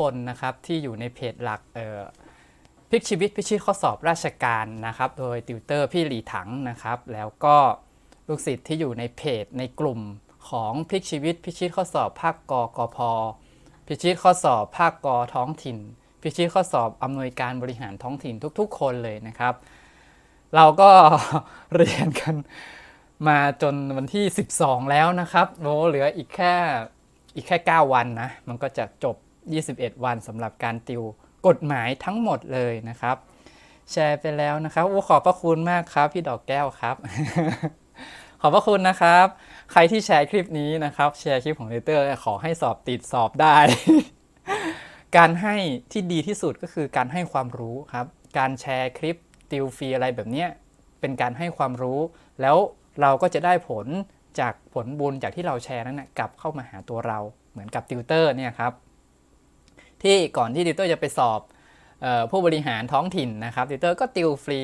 คนนะครับที่อยู่ในเพจหลักพลิกชีวิตพิชิตข้อสอบราชการนะครับ โดยติวเตอร์พี่หลีถังนะครับ แล้วก็ลูกศิษย์ที่อยู่ในเพจในกลุ่มของพลิกชีวิตพิชิตข้อสอบภาคกกพพิชิตข้อสอบภาคกท้องถิ่น พิชิตข้อสอบอำนวยการบริหารท้องถิ่นทุก ๆ คนเลยนะครับ เราก็เรียนกันมาจนวันที่ 12 แล้วนะครับโอ้เหลืออีกแค่อีกแค่ 9 วันนะ มันก็จะจบ 21 วันสำหรับการติวกฎหมายทั้งหมดเลยนะครับ แชร์ไปแล้วนะครับโอ้ขอบพระคุณมากครับ พี่ดอกแก้วครับ ขอบพระคุณนะครับ ใครที่แชร์คลิปนี้นะครับ แชร์คลิปของเลเตอร์ขอให้สอบติดสอบได้ การให้ที่ดีที่สุดก็คือการให้ความรู้ครับ การแชร์คลิปติวฟรีอะไรแบบนี้เป็นการให้ความรู้ แล้วเราก็จะได้ผลจากผลบุญจากที่เราแชร์นั้นนะกลับเข้ามาหาตัวเราเหมือนกับติวเตอร์เนี่ยครับ ที่ก่อนที่ติวเตอร์จะไปสอบออผู้บริหารท้องถิ่นนะครับติวเตอร์ก็ติวฟรี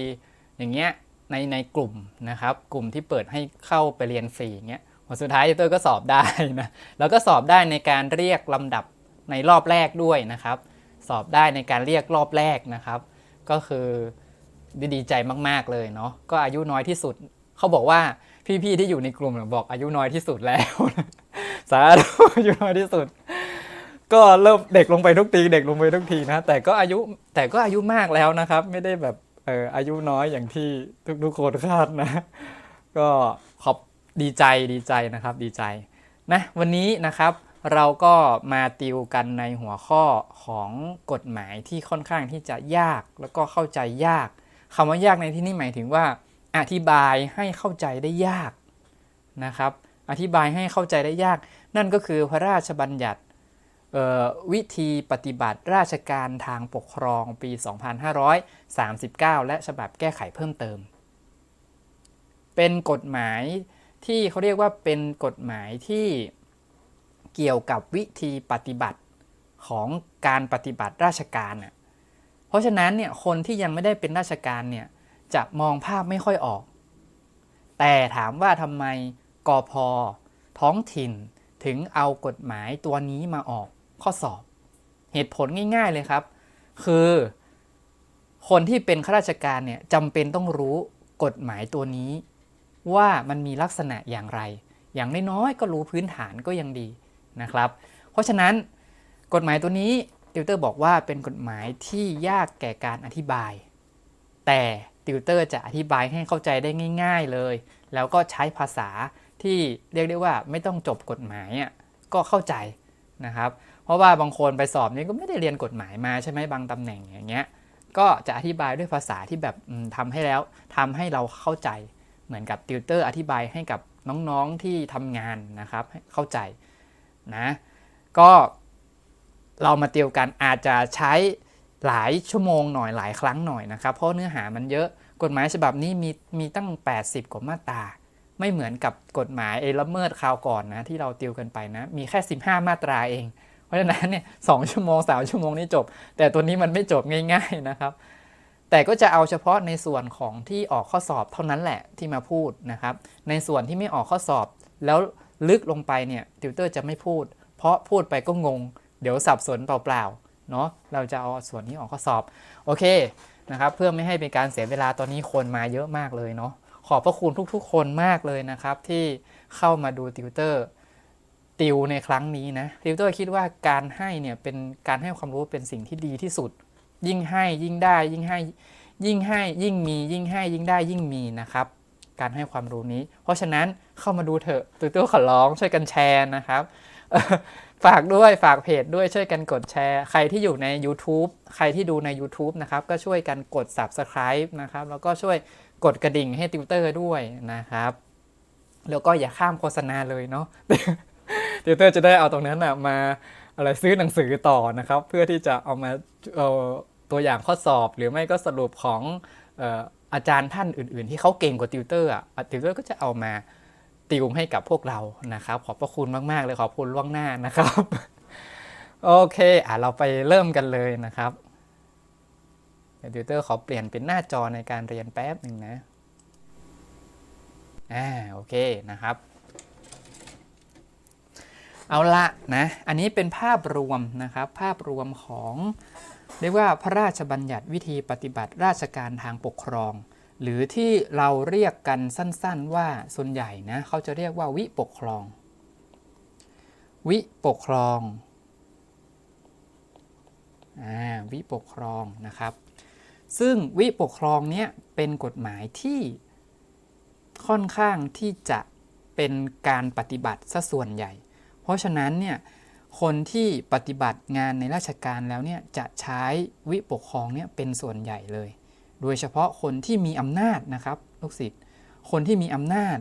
อย่างเงี้ยในในกลุ่มนะครับ กลุ่มที่เปิดให้เข้าไปเรียนฟรีอย่างเงี้ยผลสุดท้ายติวเตอร์ก็สอบได้นะแล้วก็สอบได้ในการเรียกลำดับในรอบแรกด้วยนะครับ สอบได้ในการเรียกรอบแรกนะครับ ก็คือดีใจมาก ๆ เลยเนาะก็อายุน้อยที่สุด เขาบอกว่าพี่ ๆ ที่อยู่ในกลุ่มบอกอายุน้อยที่สุดแล้ว สาธุอายุน้อยที่สุด ก็เริ่มเด็กลงไปทุกทีเด็กลงไปทุกทีนะแต่ก็อายุแต่ก็อายุมากแล้วนะครับ ไม่ได้แบบเอออายุน้อยอย่างที่ทุกๆคนคาดนะ ก็ขอบดีใจดีใจนะครับดีใจนะวันนี้นะครับเราก็มาติวกันในหัวข้อของกฎหมายที่ค่อนข้างที่จะยากแล้วก็เข้าใจยากคำว่ายากในที่นี้หมายถึงว่า อธิบายให้เข้าใจได้ยากนะครับ อธิบายให้เข้าใจได้ยาก นั่นก็คือพระราชบัญญัติ วิธีปฏิบัติราชการทางปกครองปี 2539 และฉบับแก้ไขเพิ่มเติม เป็นกฎหมายที่เขาเรียกว่าเป็นกฎหมายที่เกี่ยวกับวิธีปฏิบัติของการปฏิบัติราชการน่ะเพราะฉะนั้นเนี่ยคนที่ยังไม่ได้เป็นราชการเนี่ยจะมองภาพไม่ค่อยออก แต่ถามว่าทำไมกอพอท้องถิ่นถึงเอากฎหมายตัวนี้มาออก ข้อสอบ เหตุผลง่าย ๆเลยครับ คือคนที่เป็นข้าราชการเนี่ยจำเป็นต้องรู้กฎหมายตัวนี้ ว่ามันมีลักษณะอย่างไร อย่างน้อยๆก็รู้พื้นฐานก็ยังดีนะครับ เพราะฉะนั้นกฎหมายตัวนี้ติวเตอร์บอกว่าเป็นกฎหมายที่ยากแก่การอธิบาย แต่ติวเตอร์จะอธิบายให้เข้าใจได้ง่าย ๆเลย แล้วก็ใช้ภาษาที่เรียกได้ว่าไม่ต้องจบกฎหมายอะก็เข้าใจนะครับ เพราะว่าบางคนไปสอบนี่ก็ไม่ได้เรียนกฎหมายมาใช่ไหมบางตำแหน่งอย่างเงี้ยก็จะอธิบายด้วยภาษาที่แบบอืมทำให้แล้วทำให้เราเข้าใจเหมือนกับติวเตอร์อธิบายให้กับน้องๆที่ทำงานนะครับเข้าใจนะก็เรามาติวกันอาจจะใช้หลายชั่วโมงหน่อยหลายครั้งหน่อยนะครับ เพราะเนื้อหามันเยอะกฎหมายฉบับนี้มีมีตั้ง 80 กว่ามาตรา ไม่เหมือนกับกฎหมายเอละเมิดคราวก่อนนะที่เราติวกันไปนะ มีแค่ 15 มาตราเอง เพราะฉะนั้นเนี่ยสองชั่วโมงสามชั่วโมงนี่จบ แต่ตัวนี้มันไม่จบง่ายๆนะครับ แต่ก็จะเอาเฉพาะในส่วนของที่ออกข้อสอบเท่านั้นแหละที่มาพูดนะครับ ในส่วนที่ไม่ออกข้อสอบ แล้วลึกลงไปเนี่ยติวเตอร์จะไม่พูด เพราะพูดไปก็งง เดี๋ยวสับสนเปล่าๆเนาะเราจะเอาส่วนนี้ออกข้อสอบโอเคนะครับ เพื่อไม่ให้เป็นการเสียเวลาตอนนี้คนมาเยอะมากเลยเนาะขอบพระคุณทุกๆ คนมากเลยนะครับ ที่เข้ามาดูติวเตอร์ ติวในครั้งนี้นะติวเตอร์คิดว่าการให้เนี่ยเป็นการให้ความรู้เป็นสิ่งที่ดีที่สุด ยิ่งให้ยิ่งได้ยิ่งให้ยิ่งให้ยิ่งมียิ่งให้ยิ่งได้ยิ่งมีนะครับ การให้ความรู้นี้ เพราะฉะนั้นเข้ามาดูเถอะติวเตอร์ขอร้องช่วยกันแชร์นะครับฝากด้วยฝากเพจด้วยช่วยกันกดแชร์ ใครที่อยู่ใน YouTube ใครที่ดูใน YouTube นะครับ ก็ช่วยกันกด Subscribe นะครับ แล้วก็ช่วยกดกระดิ่งให้ติวเตอร์ด้วยนะครับ แล้วก็อย่าข้ามโฆษณาเลยเนาะ ติวเตอร์จะได้เอาตรงนั้นนะมาอะไรซื้อหนังสือต่อนะครับ เพื่อที่จะเอามาเอาตัวอย่างข้อสอบหรือไม่ก็สรุปของอาจารย์ท่านอื่น ๆ ที่เขาเก่งกว่าติวเตอร์อะติวเตอร์ก็จะเอามาติวให้กับพวกเรานะครับ ขอบพระคุณมาก ๆ เลยขอบคุณล่วงหน้านะครับ โอเคอะเราไปเริ่มกันเลยนะครับติวเตอร์ขอเปลี่ยนเป็นหน้าจอในการเรียนแป๊บหนึ่งนะอ่าโอเคนะครับ เอาละนะ อันนี้เป็นภาพรวมนะครับ ภาพรวมของเรียกว่าพระราชบัญญัติวิธีปฏิบัติราชการทางปกครอง หรือที่เราเรียกกันสั้นๆว่าส่วนใหญ่นะเขาจะเรียกว่าวิปกครอง วิปกครองอ่าวิปกครองนะครับ ซึ่งวิปกครองเนี้ยเป็นกฎหมายที่ค่อนข้างที่จะเป็นการปฏิบัติซะส่วนใหญ่ เพราะฉะนั้นเนี่ยคนที่ปฏิบัติงานในราชการแล้วเนี่ยจะใช้วิปกครองเนี่ยเป็นส่วนใหญ่เลย โดยเฉพาะคนที่มีอำนาจนะครับลูกศิษย์คนที่มีอำนาจ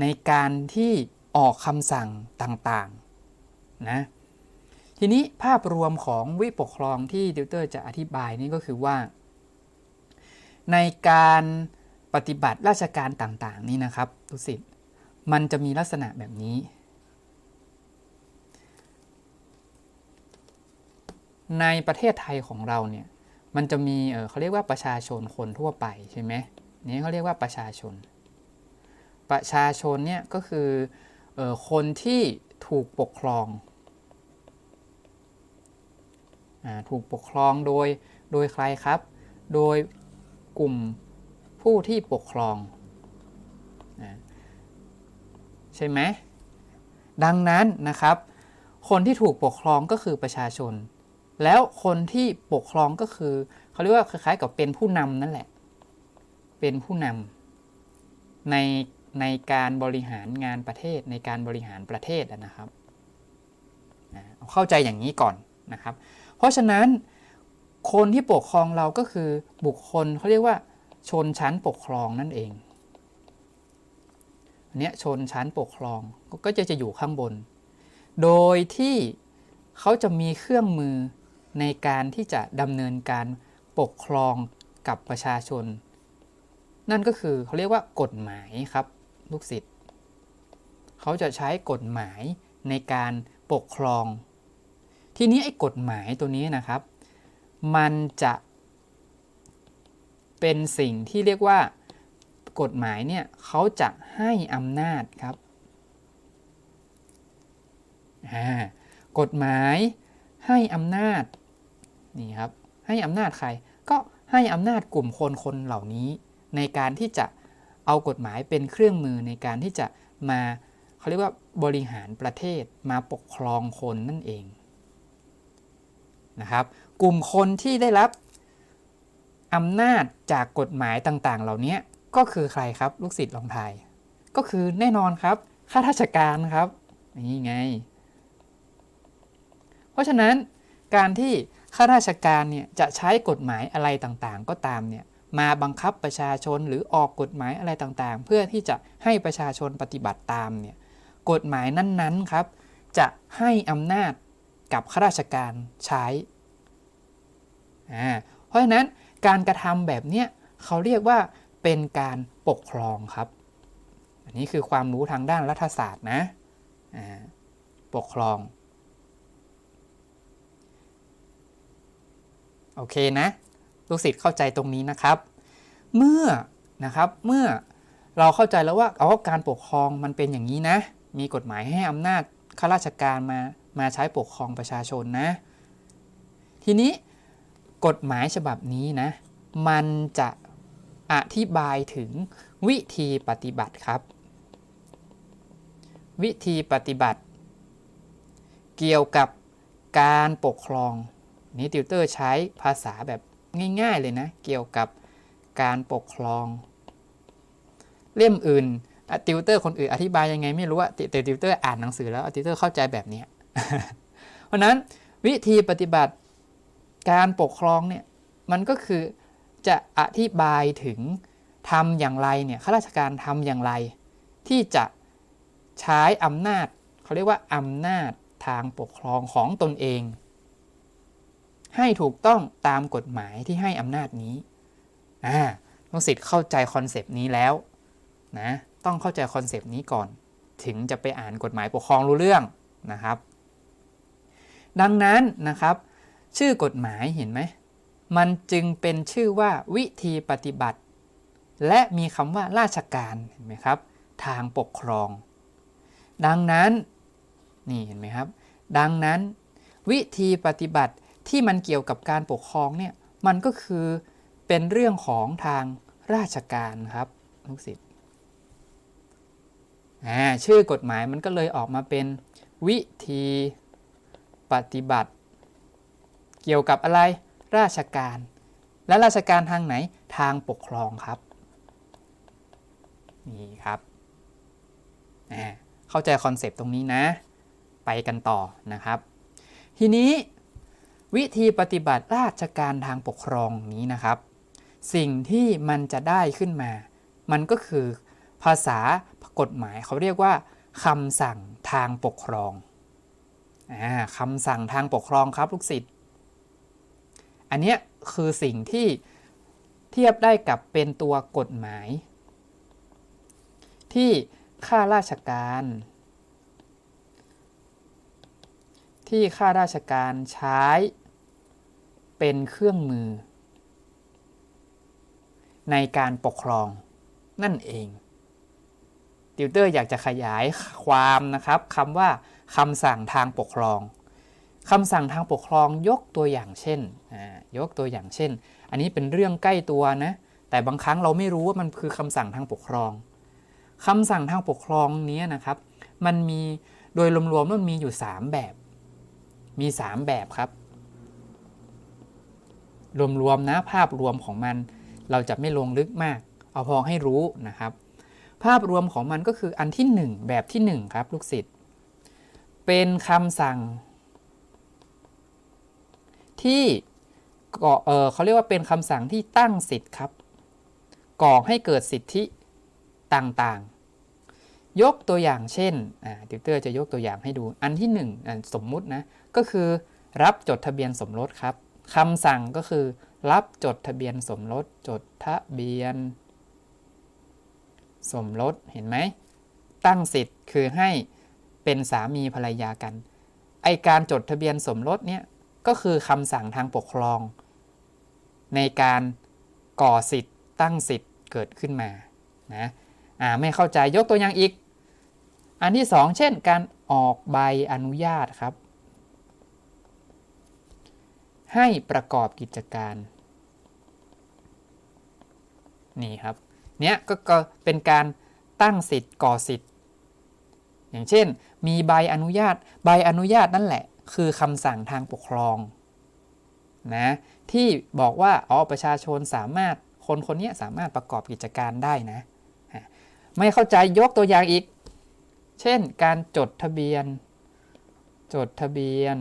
ในการที่ออกคำสั่งต่างๆนะทีนี้ภาพรวมของวิปกครองที่ดิวเตอร์จะอธิบายนี่ก็คือว่า ในการปฏิบัติราชการต่างๆ นี่นะครับลูกศิษย์มันจะมีลักษณะแบบนี้ ในประเทศไทยของเราเนี่ยมันจะมีเเขาเรียกว่าประชาชนคนทั่วไปใช่ไหมนี่เขาเรียกว่าประชาชน ประชาชนเนี่ยก็คือออคนที่ถูกปกครองอถูกปกครองโดยโดยใครครับ โดยกลุ่มผู้ที่ปกครองอใช่ไหมดังนั้นนะครับ คนที่ถูกปกครองก็คือประชาชน แล้วคนที่ปกครองก็คือ เขาเรียกว่าคล้ายๆกับเป็นผู้นำนั่นแหละ เป็นผู้นำในในการบริหารงานประเทศในการบริหารประเทศนะครับเอาเข้าใจอย่างนี้ก่อนนะครับ เพราะฉะนั้นคนที่ปกครองเราก็คือบุคคลเขาเรียกว่าชนชั้นปกครองนั่นเองอันนี้ชนชั้นปกครองก็จะจะอยู่ข้างบน โดยที่เขาจะมีเครื่องมือ ในการที่จะดำเนินการปกครองกับประชาชน นั่นก็คือเขาเรียกว่ากฎหมายครับลูกศิษย์เขาจะใช้กฎหมายในการปกครอง ทีนี้ไอ้กฎหมายตัวนี้นะครับ มันจะเป็นสิ่งที่เรียกว่ากฎหมายเนี่ยเขาจะให้อำนาจครับกฎหมายให้อำนาจ นี่ครับให้อำนาจใครก็ให้อำนาจกลุ่มคนคนเหล่านี้ ในการที่จะเอากฎหมายเป็นเครื่องมือในการที่จะมาเขาเรียกว่าบริหารประเทศมาปกครองคนนั่นเองนะครับ กลุ่มคนที่ได้รับอำนาจจากกฎหมายต่างๆ เหล่านี้ก็คือใครครับลูกศิษย์ลองทายก็คือแน่นอนครับข้าราชการครับนี่ไง เพราะฉะนั้นการที่ ข้าราชการเนี่ยจะใช้กฎหมายอะไรต่างๆ ก็ตามเนี่ยมาบังคับประชาชนหรือออกกฎหมายอะไรต่างๆ เพื่อที่จะให้ประชาชนปฏิบัติตามเนี่ยกฎหมายนั้นๆครับจะให้อำนาจกับข้าราชการใช้อ่าเพราะฉะนั้นการกระทำแบบเนี้ยเขาเรียกว่าเป็นการปกครองครับ อันนี้คือความรู้ทางด้านรัฐศาสตร์นะปกครอง โอเคนะ ลูกศิษย์เข้าใจตรงนี้นะครับ เมื่อนะครับเมื่อเราเข้าใจแล้วว่าเอาการปกครองมันเป็นอย่างนี้นะ มีกฎหมายให้อำนาจข้าราชการมามาใช้ปกครองประชาชนนะ ทีนี้กฎหมายฉบับนี้นะ มันจะอธิบายถึงวิธีปฏิบัติครับ วิธีปฏิบัติ เกี่ยวกับการปกครอง นี่ติวเตอร์ใช้ภาษาแบบง่ายๆเลยนะ เกี่ยวกับการปกครอง เล่มอื่นติวเตอร์คนอื่นอธิบายยังไงไม่รู้อะแต่ติวเตอร์อ่านหนังสือแล้วติวเตอร์เข้าใจแบบนี้ เพราะนั้นวิธีปฏิบัติการปกครองเนี่ยมันก็คือจะอธิบายถึงทำอย่างไรเนี่ยข้าราชการทำอย่างไร ที่จะใช้อำนาจเขาเรียกว่าอำนาจทางปกครองของตนเอง ให้ถูกต้องตามกฎหมายที่ให้อำนาจนี้อ่าลูกศิษย์เข้าใจคอนเซปต์นี้แล้วนะต้องเข้าใจคอนเซปต์นี้ก่อน ถึงจะไปอ่านกฎหมายปกครองรู้เรื่องนะครับ ดังนั้นนะครับ ชื่อกฎหมายเห็นไหมมันจึงเป็นชื่อว่าวิธีปฏิบัติ และมีคำว่าราชการเห็นไหมครับ ทางปกครอง ดังนั้นนี่เห็นไหมครับ ดังนั้น วิธีปฏิบัติ ที่มันเกี่ยวกับการปกครองเนี่ยมันก็คือเป็นเรื่องของทางราชการครับลูกศิษย์ชื่อกฎหมายมันก็เลยออกมาเป็นวิธีปฏิบัติ เกี่ยวกับอะไรราชการ และราชการทางไหนทางปกครองครับนี่ครับเข้าใจคอนเซปต์ตรงนี้นะ ไปกันต่อนะครับ ทีนี้ วิธีปฏิบัติราชการทางปกครองนี้นะครับ สิ่งที่มันจะได้ขึ้นมา มันก็คือภาษากฎหมายเขาเรียกว่าคำสั่งทางปกครองอ่าคำสั่งทางปกครองครับลูกศิษย์อันนี้คือสิ่งที่เทียบได้กับเป็นตัวกฎหมาย ที่ข้าราชการ ที่ข้าราชการใช้ เป็นเครื่องมือ ในการปกครองนั่นเอง ติวเตอร์อยากจะขยายความนะครับคำว่าคำสั่งทางปกครองคำสั่งทางปกครองยกตัวอย่างเช่น ยกตัวอย่างเช่น อันนี้เป็นเรื่องใกล้ตัวนะ แต่บางครั้งเราไม่รู้ว่ามันคือคำสั่งทางปกครองคำสั่งทางปกครองนี้นะครับ มันมีโดยรวมๆมันมีอยู่ 3 แบบ มี 3 แบบครับ รวมๆนะภาพรวมของมัน เราจะไม่ลงลึกมาก เอาพอให้รู้นะครับ ภาพรวมของมันก็คืออันที่ 1 แบบที่ 1 ครับลูกศิษย์เป็นคำสั่ง ที่ก่อเออเขาเรียกว่าเป็นคำสั่งที่ตั้งสิทธิ์ครับ ก่อให้เกิดสิทธิต่างๆ ยกตัวอย่างเช่นอ่าติวเตอร์จะยกตัวอย่างให้ดูอันที่1นึ่งสมมุตินะก็คือรับจดทะเบียนสมรสครับ คำสั่งก็คือ รับจดทะเบียนสมรส จดทะเบียน สมรสเห็นไหม ตั้งสิทธิ์คือให้เป็นสามีภรรยากัน ไอการจดทะเบียนสมรสเนี่ยก็คือคำสั่งทางปกครอง ในการก่อสิทธิ์ตั้งสิทธิ์เกิดขึ้นมานะอ่าไม่เข้าใจยกตัวอย่างอีก อันที่สองเช่น การออกใบอนุญาตครับ ให้ประกอบกิจการ นี่ครับเนี้ยก็ก็เป็นการตั้งสิทธิ์ก่อสิทธิ์ อย่างเช่น มีใบอนุญาตใบอนุญาตนั่นแหละ คือคำสั่งทางปกครองนะที่บอกว่าอ๋อประชาชนสามารถคนคนนี้สามารถประกอบกิจการได้นะ ไม่เข้าใจยกตัวอย่างอีก เช่น การจดทะเบียน จดทะเบียน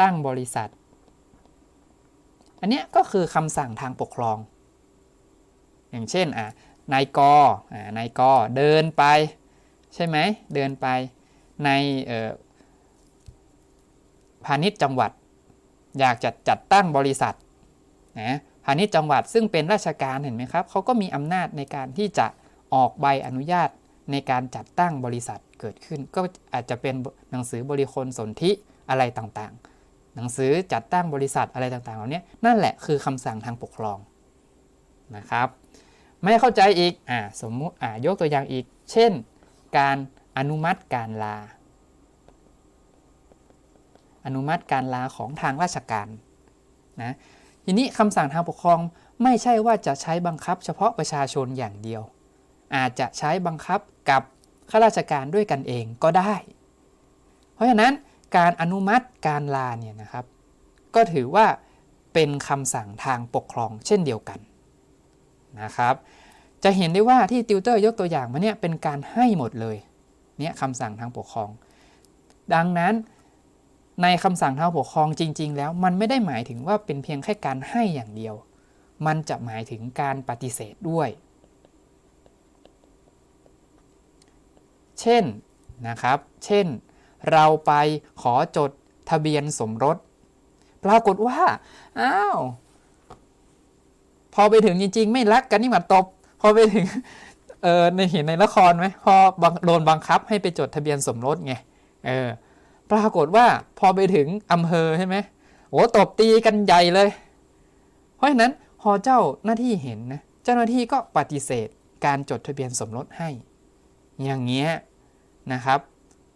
ตั้งบริษัท อันนี้ก็คือคำสั่งทางปกครอง อย่างเช่นอะนายกอ่านายกเดินไป ใช่ไหมเดินไปในพาณิชย์จังหวัด อยากจะจัดตั้งบริษัทนะพาณิชย์จังหวัดซึ่งเป็นราชการเห็นไหมครับเขาก็มีอำนาจในการที่จะออกใบอนุญาตในการจัดตั้งบริษัทเกิดขึ้น ก็อาจจะเป็นหนังสือบริคลสนธิอะไรต่างๆ หนังสือจัดตั้งบริษัทอะไรต่างๆเหล่านี้นั่นแหละคือคำสั่งทางปกครองนะครับ ไม่เข้าใจอีกอ่าสมมุติอ่ายกตัวอย่างอีก เช่น การอนุมัติการลา อนุมัติการลาของทางราชการนะทีนี้คำสั่งทางปกครองไม่ใช่ว่าจะใช้บังคับเฉพาะประชาชนอย่างเดียว อาจจะใช้บังคับกับข้าราชการด้วยกันเองก็ได้ เพราะฉะนั้น การอนุมัติการลาเนี่ยนะครับ ก็ถือว่าเป็นคำสั่งทางปกครองเช่นเดียวกันนะครับ จะเห็นได้ว่าที่ติวเตอร์ยกตัวอย่างมาเนี่ยเป็นการให้หมดเลยเนี่ยคำสั่งทางปกครอง ดังนั้นในคำสั่งทางปกครองจริง ๆ แล้วมันไม่ได้หมายถึงว่าเป็นเพียงแค่การให้อย่างเดียว มันจะหมายถึงการปฏิเสธด้วย เช่นนะครับ เช่น เราไปขอจดทะเบียนสมรส ปรากฏว่า อ้าว พอไปถึงจริง ๆ ไม่รักกันนี่มาตบ พอไปถึง เออในเห็นในละครไหม พอโดนบังคับให้ไปจดทะเบียนสมรสไง เออ ปรากฏว่าพอไปถึงอำเภอใช่ไหมโอ้ตบตีกันใหญ่เลย เพราะฉะนั้นพอเจ้าหน้าที่เห็นนะ เจ้าหน้าที่ก็ปฏิเสธการจดทะเบียนสมรสให้ อย่างเงี้ยนะครับ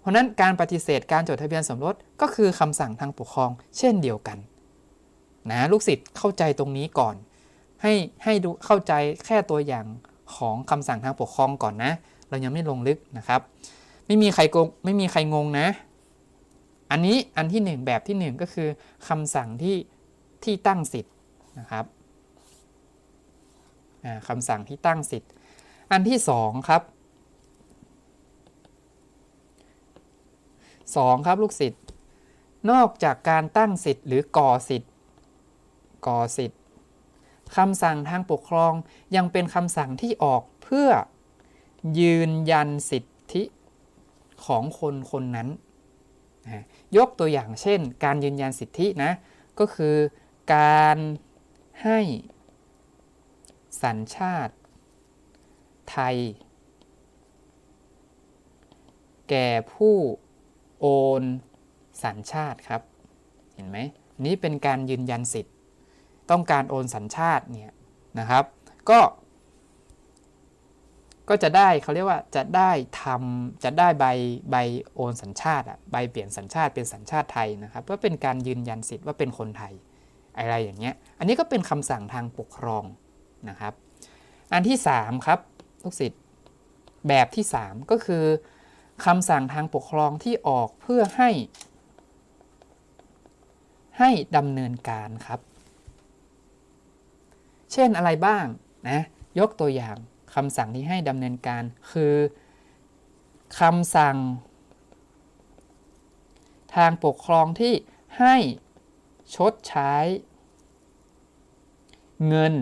เพราะนั้นการปฏิเสธการจดทะเบียนสมรสก็คือคำสั่งทางปกครอง เช่นเดียวกันนะลูกศิษย์เข้าใจตรงนี้ก่อน ให้ให้ดูเข้าใจแค่ตัวอย่างของคำสั่งทางปกครองก่อนนะ เรายังไม่ลงลึกนะครับ ไม่มีใครโกงไม่มีใครงงนะ อันนี้อันที่หนึ่งแบบที่หนึ่งก็คือคำสั่งที่ที่ตั้งสิทธิ์นะครับคำสั่งที่ตั้งสิทธิ์ อันที่สองครับ สองครับลูกศิษย์นอกจากการตั้งสิทธิ์หรือก่อสิทธิ์ก่อสิทธิ์คำสั่งทางปกครองยังเป็นคำสั่งที่ออกเพื่อยืนยันสิทธิของคนคนนั้นนะยกตัวอย่างเช่น การยืนยันสิทธินะ ก็คือการให้สัญชาติ ไทย แก่ผู้ โอนสัญชาติครับ เห็นไหมนี่เป็นการยืนยันสิทธิ์ ต้องการโอนสัญชาติเนี่ยนะครับ ก็ ก็จะได้เขาเรียกว่าจะได้ทำจะได้ใบใบโอนสัญชาติอะใบเปลี่ยนสัญชาติเป็นสัญชาติไทยนะครับก็เป็นการยืนยันสิทธิ์ว่าเป็นคนไทยอะไรอย่างเงี้ย อันนี้ก็เป็นคำสั่งทางปกครองนะครับ อันที่3ครับลูกศิษย์แบบที่ 3 ก็คือ คำสั่งทางปกครองที่ออกเพื่อให้ ให้ดำเนินการครับ เช่นอะไรบ้างนะยกตัวอย่างคำสั่งที่ให้ดำเนินการคือคำสั่ง ทางปกครองที่ให้ชดใช้ เงิน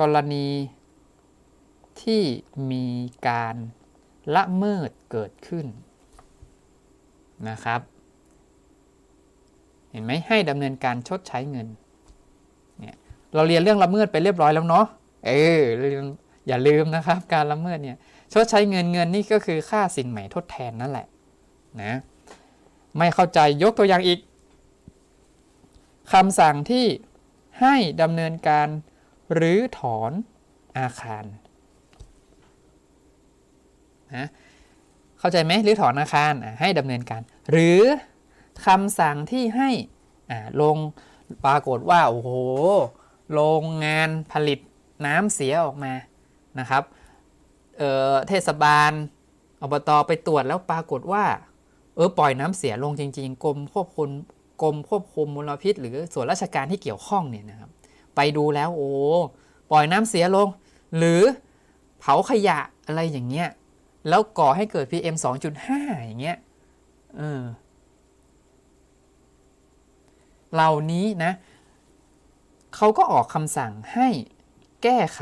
กรณีที่มีการ ละเมิดเกิดขึ้นนะครับ เห็นไหมให้ดำเนินการชดใช้เงินเนี่ยเราเรียนเรื่องละเมิดไปเรียบร้อยแล้วเนาะเอออย่าลืมนะครับ การละเมิดเนี่ยชดใช้เงินเงินนี่ก็คือค่าสินใหม่ทดแทนนั่นแหละนะไม่เข้าใจยกตัวอย่างอีกคำสั่งที่ให้ดำเนินการหรือถอนอาคาร นะเข้าใจไหมหรือถอนอาคารให้ดำเนินการ หรือคำสั่งที่ให้ลงปรากฏว่าโอ้โหโรงงานผลิตน้ำเสียออกมานะครับเเทศบาลอบตไปตรวจแล้วปรากฏว่าเออปล่อยน้ำเสียลงจริง ๆกรมควบคุมกรมควบคุมมลพิษ หรือส่วนราชการที่เกี่ยวข้องเนี่ยนะครับ ไปดูแล้วโอ้ปล่อยน้ำเสียลง หรือเผาขยะอะไรอย่างเงี้ย แล้วก่อให้เกิด PM 2.5 อย่างเงี้ยเออเหล่านี้นะเขาก็ออกคำสั่งให้แก้ไข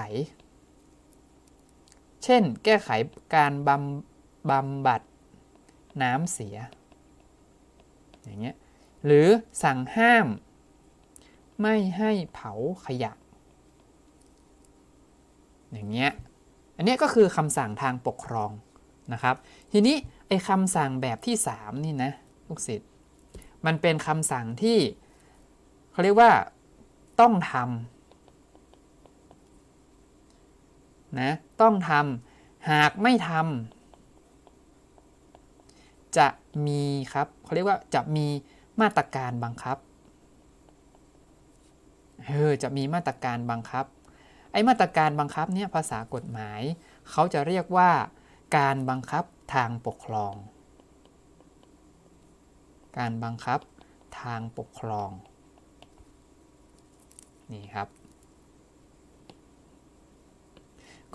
เช่น แก้ไขการบำบำบัดน้ำเสีย อย่างเงี้ย หรือสั่งห้าม ไม่ให้เผาขยะ อย่างเงี้ย อันนี้ก็คือคำสั่งทางปกครอง นะครับ ทีนี้ไอ้คำสั่งแบบที่ 3 นี่นะลูกศิษย์มันเป็นคำสั่งที่เขาเรียกว่าต้องทำนะต้องทำหากไม่ทำจะมีครับเขาเรียกว่าจะมีมาตรการบังคับเออจะมีมาตรการบังคับ ไอ้มาตรการบังคับเนี่ยภาษากฎหมาย เขาจะเรียกว่า การบังคับทางปกครอง การบังคับทางปกครอง นี่ครับ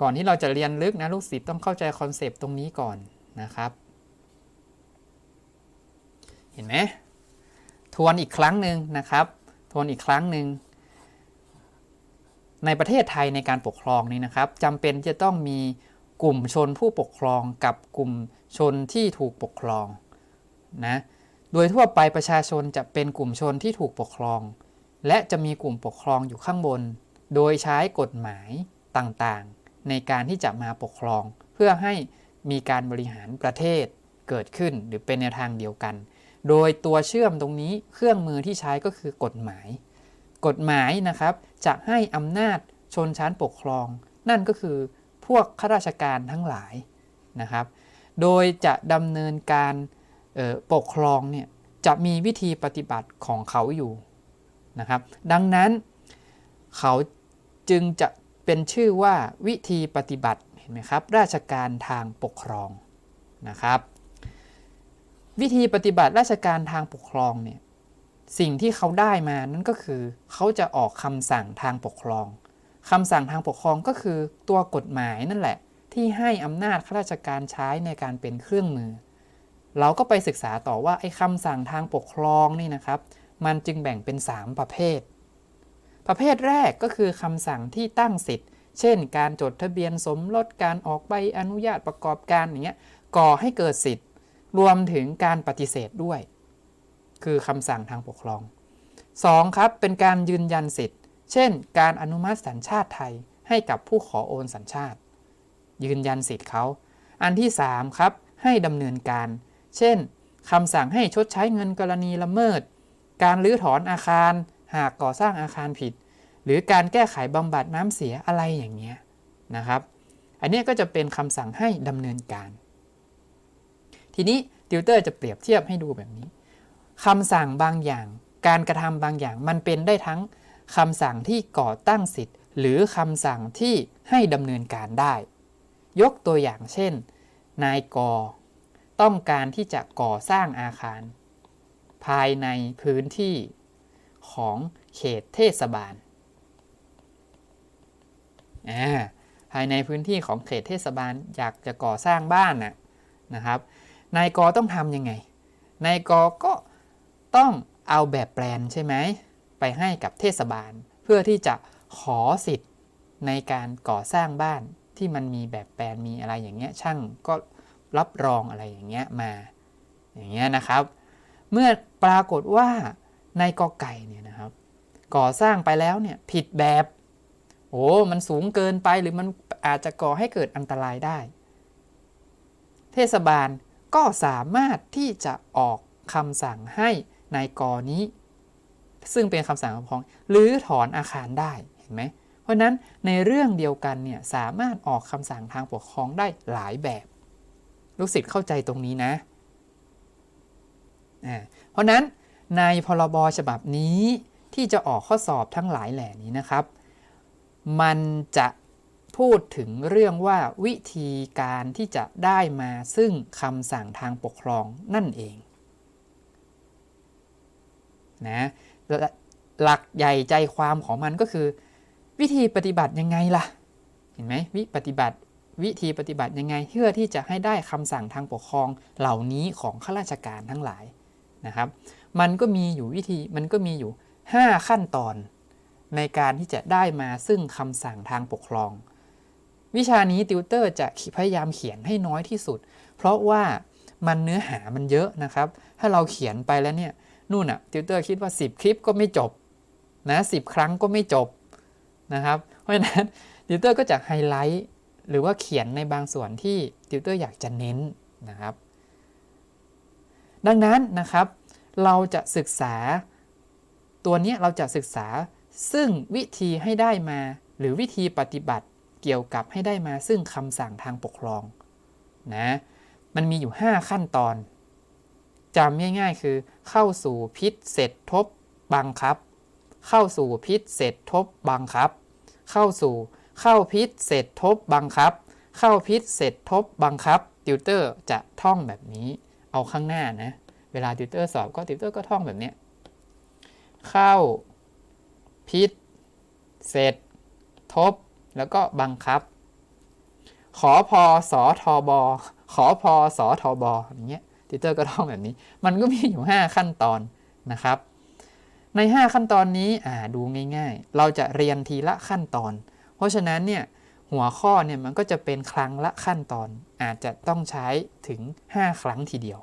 ก่อนที่เราจะเรียนลึกนะลูกศิษย์ต้องเข้าใจคอนเซปต์ตรงนี้ก่อนนะครับ เห็นไหม ทวนอีกครั้งหนึ่งนะครับ ทวนอีกครั้งหนึ่ง ในประเทศไทยในการปกครองนี่นะครับจำเป็นจะต้องมี กลุ่มชนผู้ปกครองกับกลุ่มชนที่ถูกปกครองนะโดยทั่วไปประชาชนจะเป็นกลุ่มชนที่ถูกปกครอง และจะมีกลุ่มปกครองอยู่ข้างบน โดยใช้กฎหมายต่างๆ ในการที่จะมาปกครอง เพื่อให้มีการบริหารประเทศเกิดขึ้นหรือเป็นแนวทางเดียวกัน โดยตัวเชื่อมตรงนี้เครื่องมือที่ใช้ก็คือกฎหมาย กฎหมายนะครับจะให้อำนาจชนชั้นปกครอง นั่นก็คือ พวกข้าราชการทั้งหลายนะครับ โดยจะดำเนินการออปกครองเนี่ยจะมีวิธีปฏิบัติของเขาอยู่นะครับ ดังนั้นเขาจึงจะเป็นชื่อว่าวิธีปฏิบัติเห็นไหมครับ ราชการทางปกครองนะครับ วิธีปฏิบัติราชการทางปกครองเนี่ยสิ่งที่เขาได้มานั่นก็คือเขาจะออกคำสั่งทางปกครอง คำสั่งทางปกครองก็คือตัวกฎหมายนั่นแหละ ที่ให้อำนาจข้าราชการใช้ในการเป็นเครื่องมือ เราก็ไปศึกษาต่อว่าไอ้คำสั่งทางปกครองนี่นะครับ มันจึงแบ่งเป็น 3 ประเภท ประเภทแรกก็คือคำสั่งที่ตั้งสิทธิ์ เช่น การจดทะเบียนสมรสการออกใบอนุญาตประกอบการอย่างเงี้ยก่อให้เกิดสิทธิ์ รวมถึงการปฏิเสธด้วย คือคำสั่งทางปกครอง 2. ครับเป็นการยืนยันสิทธิ เช่น การอนุมัติสัญชาติไทยให้กับผู้ขอโอนสัญชาติ ยืนยันสิทธิ์เขา อันที่ 3 ครับ ให้ดำเนินการ เช่นคำสั่งให้ชดใช้เงินกรณีละเมิด การรื้อถอนอาคาร หากก่อสร้างอาคารผิด หรือการแก้ไขบำบัดน้ำเสียอะไรอย่างเงี้ยนะครับ อันนี้ก็จะเป็นคำสั่งให้ดำเนินการ ทีนี้ติวเตอร์จะเปรียบเทียบให้ดูแบบนี้คำสั่งบางอย่าง การกระทำบางอย่างมันเป็นได้ทั้ง คำสั่งที่ก่อตั้งสิทธิ์ หรือคำสั่งที่ให้ดำเนินการได้ ยกตัวอย่างเช่น นายกต้องการที่จะก่อสร้างอาคาร ภายในพื้นที่ของเขตเทศบาลาภายในพื้นที่ของเขตเทศบาลอยากจะก่อสร้างบ้านนะนะครับ นายกต้องทำยังไง นายกก็ต้องเอาแบบแปลนใช่ไหม ไปให้กับเทศบาล เพื่อที่จะขอสิทธิ์ในการก่อสร้างบ้านที่มันมีแบบแปลนมีอะไรอย่างเงี้ยช่างก็รับรองอะไรอย่างเงี้ยมา อย่างเงี้ยนะครับ เมื่อปรากฏว่านายกอไก่เนี่ยนะครับ ก่อสร้างไปแล้วเนี่ยผิดแบบ โอ้มันสูงเกินไปหรือมันอาจจะก่อให้เกิดอันตรายได้ เทศบาลก็สามารถที่จะออกคำสั่งให้นายกอนี้ ซึ่งเป็นคำสั่งปกครองหรือถอนอาคารได้เห็นไหมเพราะฉะนั้นในเรื่องเดียวกันเนี่ยสามารถออกคำสั่งทางปกครองได้หลายแบบ ลูกศิษย์เข้าใจตรงนี้นะอ่าเพราะนั้นในพรบฉบับนี้ที่จะออกข้อสอบทั้งหลายแหล่นี้นะครับ มันจะพูดถึงเรื่องว่าวิธีการที่จะได้มาซึ่งคำสั่งทางปกครองนั่นเอง นะหลักใหญ่ใจความของมันก็คือ วิธีปฏิบัติยังไงล่ะ เห็นไหมวิปฏิบัติวิธีปฏิบัติยังไงเพื่อที่จะให้ได้คำสั่งทางปกครองเหล่านี้ของข้าราชการทั้งหลายนะครับ มันก็มีอยู่วิธีมันก็มีอยู่ 5 ขั้นตอนในการที่จะได้มาซึ่งคำสั่งทางปกครอง วิชานี้ติวเตอร์จะพยายามเขียนให้น้อยที่สุด เพราะว่ามันเนื้อหามันเยอะนะครับ ถ้าเราเขียนไปแล้วเนี่ย นู่นอะติวเตอร์คิดว่า 10 คลิปก็ไม่จบนะสิครั้งก็ไม่จบนะครับ เพราะฉะนั้นติวเตอร์ก็จะไฮไลท์หรือว่าเขียนในบางส่วนที่ติวเตอร์อยากจะเน้นนะครับ ดังนั้นนะครับ เราจะศึกษาตัวนี้เราจะศึกษาซึ่งวิธีให้ได้มา หรือวิธีปฏิบัติเกี่ยวกับให้ได้มาซึ่งคำสั่งทางปกครองนะมันมีอยู่ 5 ขั้นตอน จำง่ายๆ คือ เข้าสู่พิษเสร็จทบบังคับ เข้าสู่พิษเสร็จทบบังคับ เข้าสู่เข้าพิษเสร็จทบบังคับ เข้าพิษเสร็จทบบังคับติวเตอร์จะท่องแบบนี้ เอาข้างหน้านะเวลาติวเตอร์สอบก็ติวเตอร์ก็ท่องแบบนี้เข้าพิษเสร็จ ทบ แล้วก็บังคับ ขอพอสอทอบอขอพอสอทอบออย่างเงี้ย ติเตอร์ก็ท่องแบบนี้ มันก็มีอยู่ 5 ขั้นตอนนะครับ ใน 5 ขั้นตอนนี้ดูง่ายๆ เราจะเรียนทีละขั้นตอน เพราะฉะนั้นเนี่ยหัวข้อเนี่ยมันก็จะเป็นครั้งละขั้นตอน อาจจะต้องใช้ถึง 5 ครั้งทีเดียว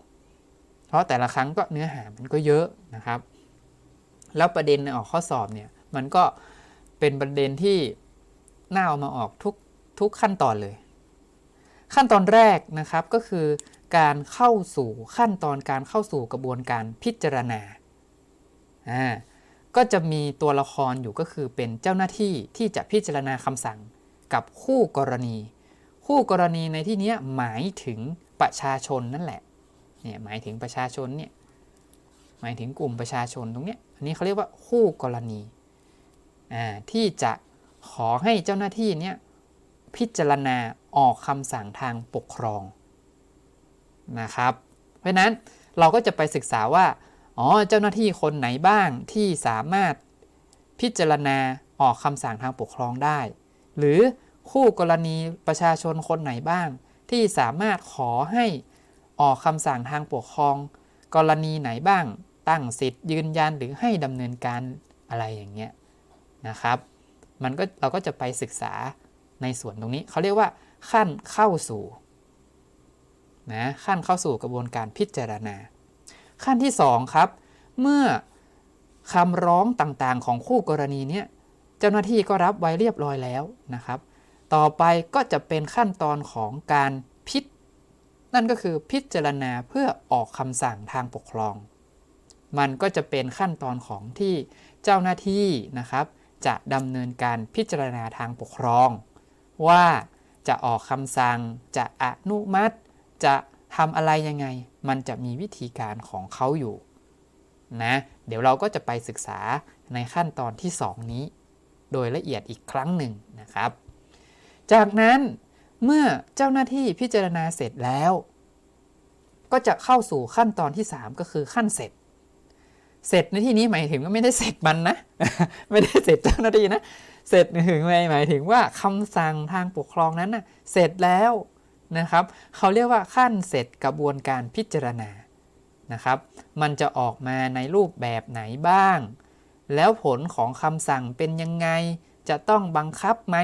เพราะแต่ละครั้งก็เนื้อหามันก็เยอะนะครับ แล้วประเด็นในออกข้อสอบเนี่ยมันก็เป็นประเด็นที่น่าเอามาออกทุกทุกขั้นตอนเลย ขั้นตอนแรกนะครับก็คือการเข้าสู่ขั้นตอนการเข้าสู่กระบวนการพิจารณาอ่าก็จะมีตัวละครอยู่ก็คือเป็นเจ้าหน้าที่ที่จะพิจารณาคำสั่งกับคู่กรณี คู่กรณีในที่นี้หมายถึงประชาชนนั่นแหละเนี่ยหมายถึงประชาชนเนี่ยหมายถึงกลุ่มประชาชนตรงเนี้ยอันนี้เขาเรียกว่าคู่กรณีอ่าที่จะขอให้เจ้าหน้าที่เนี่ย พิจารณาออกคำสั่งทางปกครองนะครับ เพราะนั้นเราก็จะไปศึกษาว่า อ๋อ เจ้าหน้าที่คนไหนบ้างที่สามารถพิจารณาออกคำสั่งทางปกครองได้ หรือคู่กรณีประชาชนคนไหนบ้าง ที่สามารถขอให้ออกคำสั่งทางปกครอง กรณีไหนบ้าง ตั้งสิทธิ์ยืนยันหรือให้ดำเนินการอะไรอย่างเงี้ยนะครับ มันก็เราก็จะไปศึกษา ในส่วนตรงนี้เขาเรียกว่าขั้นเข้าสู่นะขั้นเข้าสู่กระบวนการพิจารณา ขั้นที่ 2 ครับ เมื่อคำร้องต่างๆ ของคู่กรณีเนี้ยเจ้าหน้าที่ก็รับไว้เรียบร้อยแล้วนะครับ ต่อไปก็จะเป็นขั้นตอนของการพิจนั่นก็คือพิจารณาเพื่อออกคำสั่งทางปกครอง มันก็จะเป็นขั้นตอนของที่เจ้าหน้าที่นะครับ จะดำเนินการพิจารณาทางปกครอง ว่าจะออกคำสั่ง จะอนุมัติ จะทำอะไรยังไง มันจะมีวิธีการของเขาอยู่นะ เดี๋ยวเราก็จะไปศึกษาในขั้นตอนที่ 2 นี้ โดยละเอียดอีกครั้งหนึ่งนะครับ จากนั้นเมื่อเจ้าหน้าที่พิจารณาเสร็จแล้ว ก็จะเข้าสู่ขั้นตอนที่ 3 ก็คือขั้นเสร็จ เสร็จในที่นี้หมายถึงว่าไม่ได้เสร็จมันนะ ไม่ได้เสร็จเจ้าหน้าที่นะ เสร็จถึงหมายถึงว่าคำสั่งทางปกครองนั้นนะเสร็จแล้วนะครับ เขาเรียกว่าขั้นเสร็จกระบวนการพิจารณานะครับ มันจะออกมาในรูปแบบไหนบ้าง แล้วผลของคำสั่งเป็นยังไง จะต้องบังคับไหม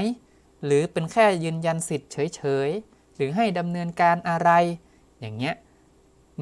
หรือเป็นแค่ยืนยันสิทธิ์เฉยๆ หรือให้ดำเนินการอะไร อย่างเงี้ย